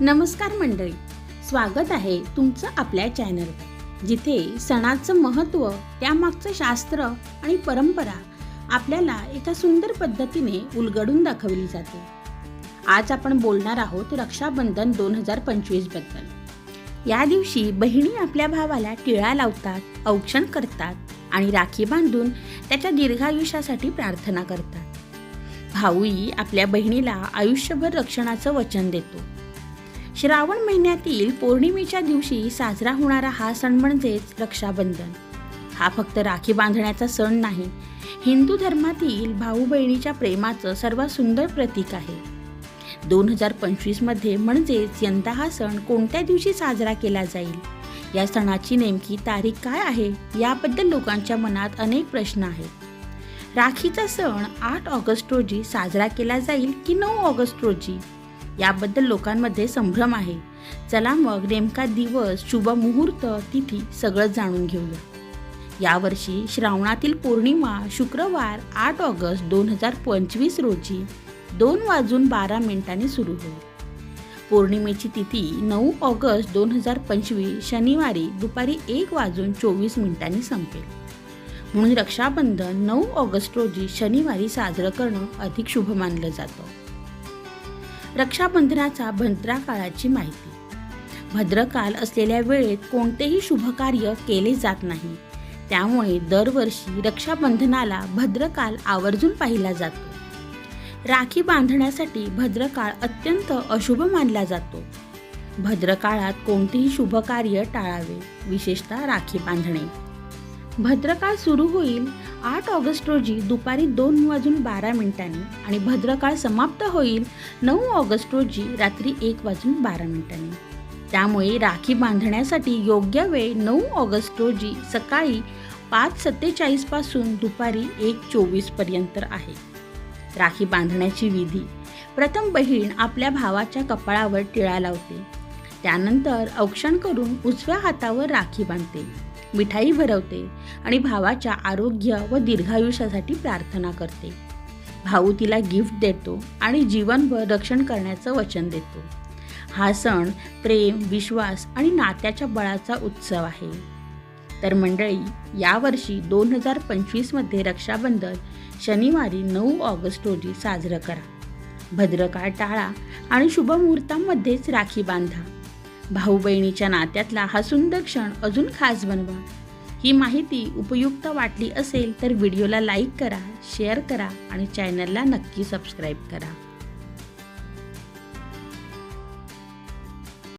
नमस्कार मंडळी. स्वागत आहे तुमचं आपल्या चॅनलवर जिथे सणाचं महत्त्व त्यामागचं शास्त्र आणि परंपरा आपल्याला एका सुंदर पद्धतीने उलगडून दाखवली जाते. आज आपण बोलणार आहोत रक्षाबंधन दोन हजार पंचवीसबद्दल या दिवशी बहिणी आपल्या भावाला टिळा लावतात औक्षण करतात आणि राखी बांधून त्याच्या दीर्घायुष्यासाठी प्रार्थना करतात. भाऊही आपल्या बहिणीला आयुष्यभर रक्षणाचं वचन देतो. श्रावण महिन्यातील पौर्णिमेच्या दिवशी साजरा होणारा हा सण म्हणजेच रक्षाबंधन. हा फक्त राखी बांधण्याचा सण नाही हिंदू धर्मातील भाऊ बहिणीच्या प्रेमाचं सर्वात सुंदर प्रतीक आहे. दोन हजार पंचवीसमध्ये म्हणजेच यंदा हा सण कोणत्या दिवशी साजरा केला जाईल? या सणाची नेमकी तारीख काय आहे? याबद्दल लोकांच्या मनात अनेक प्रश्न आहेत. राखीचा सण आठ ऑगस्ट रोजी साजरा केला जाईल की नऊ ऑगस्ट रोजी? याबद्दल लोकांमध्ये संभ्रम आहे. चला मग नेमका दिवस शुभ मुहूर्त तिथी सगळं जाणून घेऊया. यावर्षी श्रावणातील पौर्णिमा शुक्रवार आठ ऑगस्ट दोन हजार पंचवीस रोजी दोन वाजून बारा मिनिटांनी सुरू होईल. पौर्णिमेची तिथी नऊ ऑगस्ट दोन हजार पंचवीस शनिवारी दुपारी एक वाजून चोवीस मिनिटांनी संपेल. म्हणून रक्षाबंधन नऊ ऑगस्ट रोजी शनिवारी साजरं करणं अधिक शुभ मानलं जातं. रक्षाबंधनाचा भंत्रा काळाची माहिती. भद्रकाल असलेल्या वेळेत कोणतेही शुभकार्य केले जात नाही. त्यामुळे दरवर्षी रक्षाबंधनाला भद्रकाल आवर्जून पाहिला जातो. राखी बांधण्यासाठी भद्रकाळ अत्यंत अशुभ मानला जातो. भद्रकाळात कोणतेही शुभकार्य टाळावे विशेषतः राखी बांधणे. भद्रकाळ सुरू होईल आठ ऑगस्ट रोजी दुपारी दोन वाजून बारा मिनिटांनी आणि भद्रकाळ समाप्त होईल नऊ ऑगस्ट रोजी रात्री एक वाजून बारा मिनिटांनी. त्यामुळे राखी बांधण्यासाठी योग्य वेळ नऊ ऑगस्ट रोजी सकाळी पाच सत्तेचाळीसपासून दुपारी एक चोवीसपर्यंत आहे. राखी बांधण्याची विधी प्रथम बहीण आपल्या भावाच्या कपाळावर टिळा लावते. त्यानंतर औक्षण करून उजव्या हातावर राखी बांधते. मिठाई भरवते आणि भावाच्या आरोग्य व दीर्घायुष्यासाठी प्रार्थना करते. भाऊ तिला गिफ्ट देतो आणि जीवनभर रक्षण करण्याचं वचन देतो. हा सण प्रेम विश्वास आणि नात्याच्या बळाचा उत्सव आहे. तर मंडळी यावर्षी दोन हजार पंचवीसमध्ये रक्षाबंधन शनिवारी नऊ ऑगस्ट रोजी साजरं करा. भद्रकाळ टाळा आणि शुभमुहूर्तांमध्येच राखी बांधा. भाऊ बहिणीच्या नात्यातला हा सुंदर क्षण अजून खास बनवा. ही माहिती उपयुक्त वाटली असेल तर व्हिडिओला लाईक करा शेअर करा आणि चॅनलला नक्की सबस्क्राईब करा.